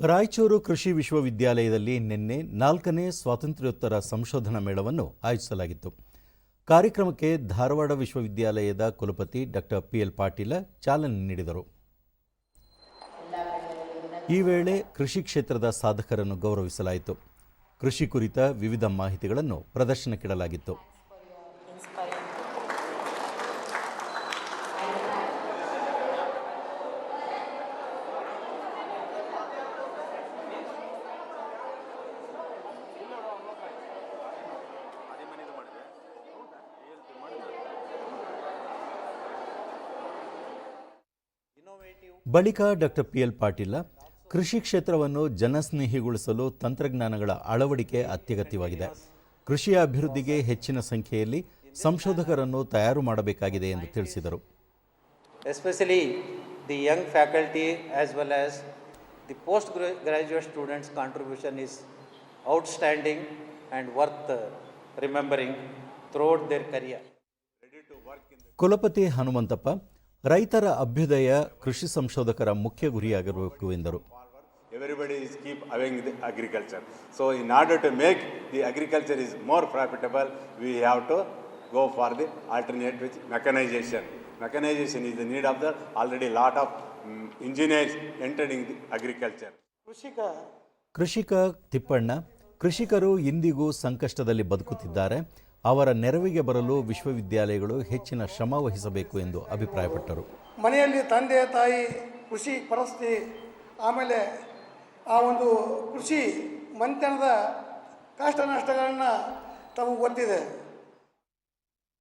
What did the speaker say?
ರಾಯಚೂರು ಕೃಷಿ ವಿಶ್ವವಿದ್ಯಾಲಯದಲ್ಲಿ ನಿನ್ನೆ ನಾಲ್ಕನೇ ಸ್ವಾತಂತ್ರ್ಯೋತ್ತರ ಸಂಶೋಧನಾ ಮೇಳವನ್ನು ಆಯೋಜಿಸಲಾಗಿತ್ತು. ಕಾರ್ಯಕ್ರಮಕ್ಕೆ ಧಾರವಾಡ ವಿಶ್ವವಿದ್ಯಾಲಯದ ಕುಲಪತಿ ಡಾಕ್ಟರ್ ಪಿ ಎಲ್ ಪಾಟೀಲ ಚಾಲನೆ ನೀಡಿದರು. ಈ ವೇಳೆ ಕೃಷಿ ಕ್ಷೇತ್ರದ ಸಾಧಕರನ್ನು ಗೌರವಿಸಲಾಯಿತು. ಕೃಷಿ ಕುರಿತ ವಿವಿಧ ಮಾಹಿತಿಗಳನ್ನು ಪ್ರದರ್ಶನಕ್ಕಿಡಲಾಗಿತ್ತು. ಬಳಿಕ ಡಾಕ್ಟರ್ ಪಿ ಎಲ್ ಪಾಟೀಲ ಕೃಷಿ ಕ್ಷೇತ್ರವನ್ನು ಜನಸ್ನೇಹಿಗೊಳಿಸಲು ತಂತ್ರಜ್ಞಾನಗಳ ಅಳವಡಿಕೆ ಅತ್ಯಗತ್ಯವಾಗಿದೆ. ಕೃಷಿಯ ಅಭಿವೃದ್ಧಿಗೆ ಹೆಚ್ಚಿನ ಸಂಖ್ಯೆಯಲ್ಲಿ ಸಂಶೋಧಕರನ್ನು ತಯಾರು ಮಾಡಬೇಕಾಗಿದೆ ಎಂದು ತಿಳಿಸಿದರು. Especially the young faculty as well as the post graduate students contribution is outstanding and worth remembering throughout their career ಕುಲಪತಿ ಹನುಮಂತಪ್ಪ ರೈತರ ಅಭ್ಯುದಯ ಕೃಷಿ ಸಂಶೋಧಕರ ಮುಖ್ಯ ಗುರಿಯಾಗಿರಬೇಕು ಎಂದರು. Everybody is keep avenge the agriculture so in order to make the agriculture is more profitable we have to go for the alternate with mechanisation mechanisation is the need of the already lot of engineers entering the agriculture ಕೃಷಿಕ ಕೃಷಿಕ ತಿಪ್ಪಣ್ಣ ಕೃಷಿಕರು ಇಂದಿಗೂ ಸಂಕಷ್ಟದಲ್ಲಿ ಬದುಕುತ್ತಿದ್ದಾರೆ. ಅವರ ನೆರವಿಗೆ ಬರಲು ವಿಶ್ವವಿದ್ಯಾಲಯಗಳು ಹೆಚ್ಚಿನ ಶ್ರಮ ವಹಿಸಬೇಕು ಎಂದು ಅಭಿಪ್ರಾಯಪಟ್ಟರು. ಮನೆಯಲ್ಲಿ ತಂದೆ, ತಾಯಿ, ಕೃಷಿ ಪರಿಸ್ಥಿತಿ, ಆಮೇಲೆ ಆ ಒಂದು ಕೃಷಿ ಮಂತನದ ಕಷ್ಟ ನಷ್ಟಗಳನ್ನು ತಮಗೆ ಗೊತ್ತಿದೆ